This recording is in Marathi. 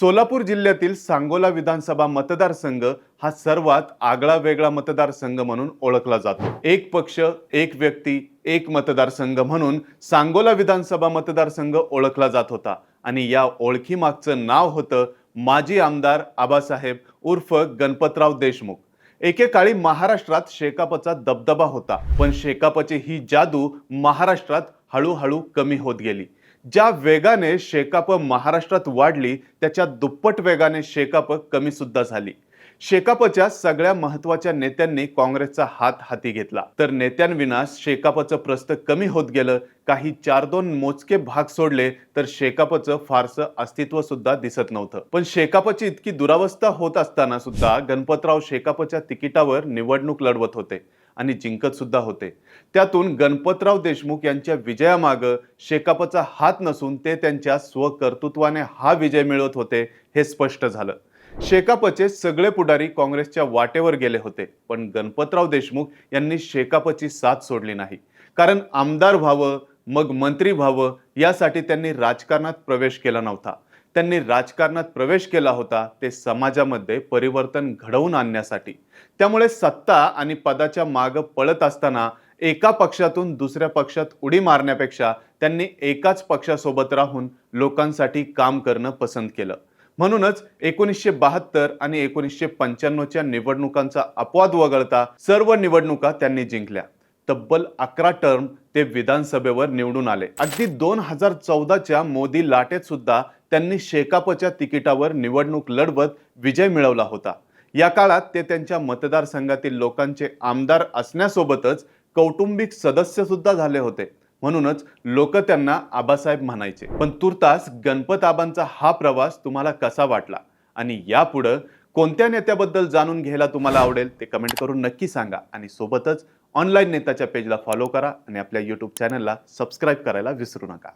सोलापूर जिल्ह्यातील सांगोला विधानसभा मतदारसंघ हा सर्वात आगळा वेगळा मतदारसंघ म्हणून ओळखला जातो. एक पक्ष एक व्यक्ती एक मतदारसंघ म्हणून सांगोला विधानसभा मतदारसंघ ओळखला जात होता. आणि या ओळखीमागचं नाव होतं माजी आमदार आबासाहेब उर्फ गणपतराव देशमुख. एकेकाळी महाराष्ट्रात शेकापचा दबदबा होता पण शेकापची ही जादू महाराष्ट्रात हळूहळू कमी होत गेली. ज्या वेगाने शेकाप महाराष्ट्रात वाढली त्याच्या दुप्पट वेगाने शेकाप कमी सुद्धा झाली. शेकापच्या सगळ्या महत्त्वाच्या नेत्यांनी काँग्रेसचा हात हाती घेतला. तर नेत्यांविना शेकापचं प्रस्त कमी होत गेलं काही चार दोन मोजके भाग सोडले तर शेकापचं फारसं अस्तित्व सुद्धा दिसत नव्हतं. पण शेकापची इतकी दुरावस्था होत असताना सुद्धा गणपतराव शेकापच्या तिकिटावर निवडणूक लढवत होते. आणि जिंकत सुद्धा होते. त्यातून गणपतराव देशमुख यांच्या विजयामागं शेकापचा हात नसून ते त्यांच्या स्वकर्तृत्वाने हा विजय मिळवत होते हे स्पष्ट झालं. शेकापचे सगळे पुढारी काँग्रेसच्या वाटेवर गेले होते पण गणपतराव देशमुख यांनी शेकापची साथ सोडली नाही. कारण आमदार व्हावं मग मंत्री व्हावं यासाठी त्यांनी राजकारणात प्रवेश केला नव्हता. त्यांनी राजकारणात प्रवेश केला होता ते समाजामध्ये परिवर्तन घडवून आणण्यासाठी. त्यामुळे सत्ता आणि पदाच्या मागं पळत असताना एका पक्षातून दुसऱ्या पक्षात उडी मारण्यापेक्षा त्यांनी एकाच पक्षासोबत राहून लोकांसाठी काम करणं पसंत केलं. म्हणूनच एकोणीसशे बहात्तर आणि एकोणीसशे पंच्याण्णवच्या निवडणुकांचा अपवाद वगळता सर्व निवडणुका त्यांनी जिंकल्या. तब्बल अकरा टर्म ते विधानसभेवर निवडून आले. अगदी दोन हजार चौदाच्या मोदी लाटेत सुद्धा त्यांनी शेकापच्या तिकिटावर निवडणूक लढवत विजय मिळवला होता. या काळात ते त्यांच्या मतदारसंघातील लोकांचे आमदार असण्यासोबतच कौटुंबिक सदस्य सुद्धा झाले होते. म्हणूनच लोक त्यांना आबासाहेब म्हणायचे. पण तुर्तास गणपत आबांचा हा प्रवास तुम्हाला कसा वाटला? आणि यापुढं कोणत्या नेत्याबद्दल जाणून घ्यायला तुम्हाला आवडेल ते कमेंट करून नक्की सांगा. आणि सोबतच ऑनलाईन नेताच्या पेजला फॉलो करा आणि आपल्या यूट्यूब चॅनलला सबस्क्राईब करायला विसरू नका.